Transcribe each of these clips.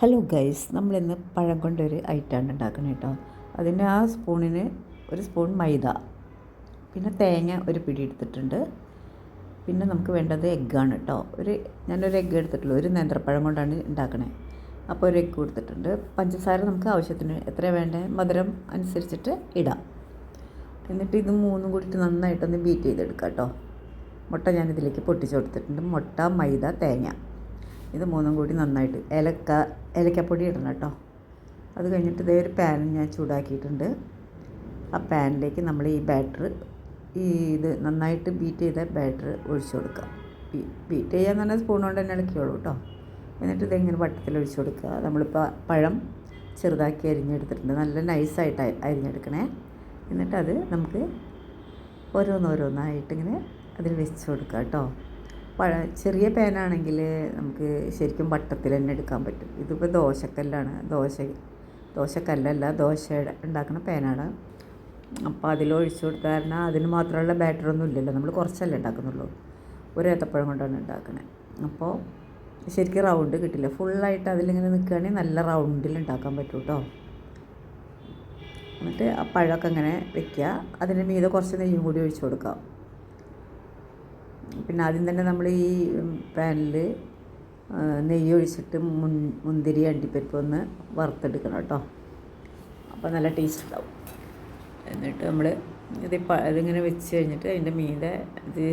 Hello guys നമ്മളിന്ന് പഴം കൊണ്ടൊരു ഐറ്റമാണ് ഉണ്ടാക്കുന്നത് കേട്ടോ അതിന് ആ സ്പൂണിന് ഒരു സ്പൂൺ മൈദ പിന്നെ തേങ്ങ ഒരു പിടി എടുത്തിട്ടുണ്ട്. പിന്നെ നമുക്ക് വേണ്ടത് എഗ്ഗാണ് കേട്ടോ ഒരു ഞാനൊരു എഗ്ഗ് എടുത്തിട്ടുള്ളൂ. ഒരു നേന്ത്രപ്പഴം കൊണ്ടാണ് ഉണ്ടാക്കണേ. അപ്പോൾ ഒരു എഗ്ഗ് കൊടുത്തിട്ടുണ്ട്. പഞ്ചസാര നമുക്ക് ആവശ്യത്തിന് എത്ര വേണ്ടേ? മധുരം അനുസരിച്ചിട്ട് ഇടാം. എന്നിട്ട് ഇത് മൂന്നും കൂടിയിട്ട് നന്നായിട്ടൊന്ന് ബീറ്റ് ചെയ്തെടുക്കാം കേട്ടോ മുട്ട ഞാനിതിലേക്ക് പൊട്ടിച്ച് കൊടുത്തിട്ടുണ്ട്. മുട്ട മൈദ തേങ്ങ. ഇത് മൂന്നും കൂടി നന്നായിട്ട്. ഏലക്ക ഏലക്കപ്പൊടി ഇടണം കേട്ടോ. അത് കഴിഞ്ഞിട്ട് ഇതേ ഒരു പാൻ ഞാൻ ചൂടാക്കിയിട്ടുണ്ട്. ആ പാനിലേക്ക് നമ്മൾ ഈ ബാറ്റർ ഈ ഇത് നന്നായിട്ട് ബീറ്റ് ചെയ്ത ബാറ്റർ ഒഴിച്ചു കൊടുക്കുക. ബീറ്റ് ചെയ്യാന്ന് പറഞ്ഞാൽ സ്പൂൺ കൊണ്ട് തന്നെ ഇളക്കിയോളൂ കേട്ടോ. എന്നിട്ട് ഇതിങ്ങനെ വട്ടത്തിൽ ഒഴിച്ചു കൊടുക്കുക. നമ്മളിപ്പോൾ പഴം ചെറുതാക്കി അരിഞ്ഞെടുത്തിട്ടുണ്ട്. നല്ല നൈസായിട്ട് അരിഞ്ഞെടുക്കണേ. എന്നിട്ടത് നമുക്ക് ഓരോന്നോരോന്നായിട്ട് ഇങ്ങനെ അതിൽ വെച്ച് കൊടുക്കുക കേട്ടോ. പഴ ചെറിയ പാനാണെങ്കിൽ നമുക്ക് ശരിക്കും വട്ടത്തിൽ തന്നെ എടുക്കാൻ പറ്റും. ഇതിപ്പോൾ ദോശക്കല്ലാണ്. ദോശ ദോശക്കല്ലല്ല ദോശ ഉണ്ടാക്കുന്ന പാനാണ്. അപ്പോൾ അതിലൊഴിച്ചു കൊടുത്താൽ അതിന് മാത്രമുള്ള ബാറ്ററൊന്നും ഇല്ലല്ലോ. നമ്മൾ കുറച്ചല്ലേ ഉണ്ടാക്കുന്നുള്ളൂ. ഒരു ഏത്തപ്പഴം കൊണ്ടാണ് ഉണ്ടാക്കുന്നത് അപ്പോൾ ശരിക്കും റൗണ്ട് കിട്ടില്ല. ഫുള്ളായിട്ട് അതിലിങ്ങനെ നിൽക്കുകയാണെങ്കിൽ നല്ല റൗണ്ടിൽ ഉണ്ടാക്കാൻ പറ്റും കേട്ടോ എന്നിട്ട് ആ പഴമൊക്കെ അങ്ങനെ വെക്കുക അതിന് മീതെ കുറച്ച് നെയ്യും കൂടി ഒഴിച്ചു കൊടുക്കാം. പിന്നെ ആദ്യം തന്നെ നമ്മൾ ഈ പാനിൽ നെയ്യ് ഒഴിച്ചിട്ട് മുൻ മുന്തിരി അണ്ടിപ്പരിപ്പ് ഒന്ന് വറുത്തെടുക്കണം കേട്ടോ. അപ്പോൾ നല്ല ടേസ്റ്റ് ഉണ്ടാവും. എന്നിട്ട് നമ്മൾ ഇത് ഇതിങ്ങനെ വെച്ച് കഴിഞ്ഞിട്ട് അതിന്റെ മീതെ ഇത്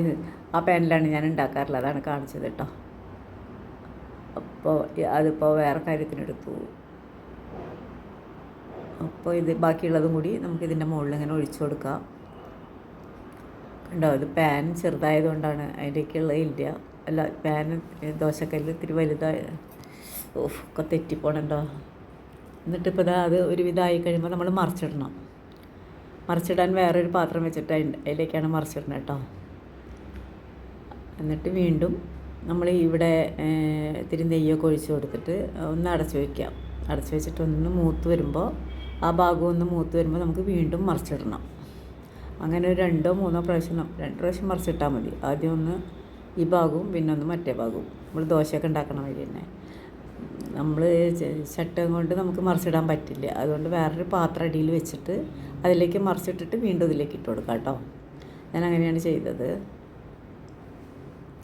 ആ പാനിലാണ് ഞാൻ ഉണ്ടാക്കാറുള്ളത്. അതാണ് കാണിച്ചത് കേട്ടോ. അപ്പോൾ അതിപ്പോൾ വേറെ കാര്യത്തിനെടുത്തു. അപ്പോൾ ഇത് ബാക്കിയുള്ളതും കൂടി നമുക്കിതിന്റെ മുകളിൽ ഇങ്ങനെ ഒഴിച്ചു കൊടുക്കാം. കണ്ടോ ഇത് പാൻ ചെറുതായതുകൊണ്ടാണ് അതിന്റെയൊക്കെയുള്ള ഇല്ല അല്ല പാൻ ദോശക്കല്ല് ഇത്തിരി വലുതായ ഓഫ് ഒക്കെ തെറ്റിപ്പോണുണ്ടോ? എന്നിട്ടിപ്പോൾ ഇതാ അത് ഒരു വിധമായി കഴിയുമ്പോൾ നമ്മൾ മറിച്ചിടണം. മറിച്ചിടാൻ വേറൊരു പാത്രം വെച്ചിട്ട് അതിലേക്കാണ് മറിച്ചിടുന്നത് കേട്ടോ എന്നിട്ട് വീണ്ടും നമ്മൾ ഇവിടെ ഇത്തിരി നെയ്യൊക്കെ ഒഴിച്ച് കൊടുത്തിട്ട് ഒന്ന് അടച്ച് വയ്ക്കാം അടച്ച് വെച്ചിട്ട് ഒന്ന് മൂത്ത് വരുമ്പോൾ ആ ഭാഗം ഒന്ന് മൂത്ത് വരുമ്പോൾ നമുക്ക് വീണ്ടും മറിച്ചിടണം. അങ്ങനെ ഒരു രണ്ടോ മൂന്നോ പ്രാവശ്യം രണ്ട് പ്രാവശ്യം മറിച്ചിട്ടാൽ മതി. ആദ്യം ഒന്ന് ഈ ഭാഗവും പിന്നെ ഒന്ന് മറ്റേ ഭാഗവും. നമ്മൾ ദോശയൊക്കെ ഉണ്ടാക്കണ വഴി തന്നെ. നമ്മൾ ചട്ടം കൊണ്ട് നമുക്ക് മറിച്ചിടാൻ പറ്റില്ല. അതുകൊണ്ട് വേറൊരു പാത്രം അടിയിൽ വെച്ചിട്ട് അതിലേക്ക് മറിച്ചിട്ടിട്ട് വീണ്ടും ഇതിലേക്ക് ഇട്ട് കൊടുക്കാം കേട്ടോ. ഞാൻ അങ്ങനെയാണ് ചെയ്തത്.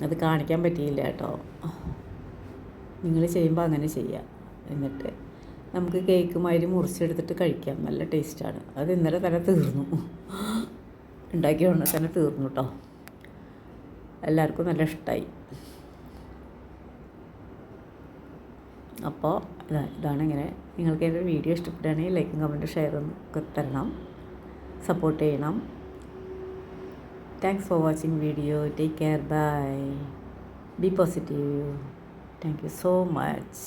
അത് കാണിക്കാൻ പറ്റിയില്ല കേട്ടോ. നിങ്ങൾ ചെയ്യുമ്പോൾ അങ്ങനെ ചെയ്യാം. എന്നിട്ട് നമുക്ക് കേക്ക് മാതിരി മുറിച്ചെടുത്തിട്ട് കഴിക്കാം. നല്ല ടേസ്റ്റാണ് അത് ഇന്നലെ തന്നെ തീർന്നു. ഉണ്ടാക്കിയ ഉടനെ തന്നെ തീർന്നു കേട്ടോ എല്ലാവർക്കും നല്ല ഇഷ്ടമായി അപ്പോൾ ഇതാ ഇതാണ് ഇങ്ങനെ നിങ്ങൾക്ക് എന്റെ വീഡിയോ ഇഷ്ടപ്പെടുകയാണെങ്കിൽ ലൈക്കും കമന്റും ഷെയറും ഒക്കെ തരണം. സപ്പോർട്ട് ചെയ്യണം. Thanks for watching video take care bye be positive thank you so much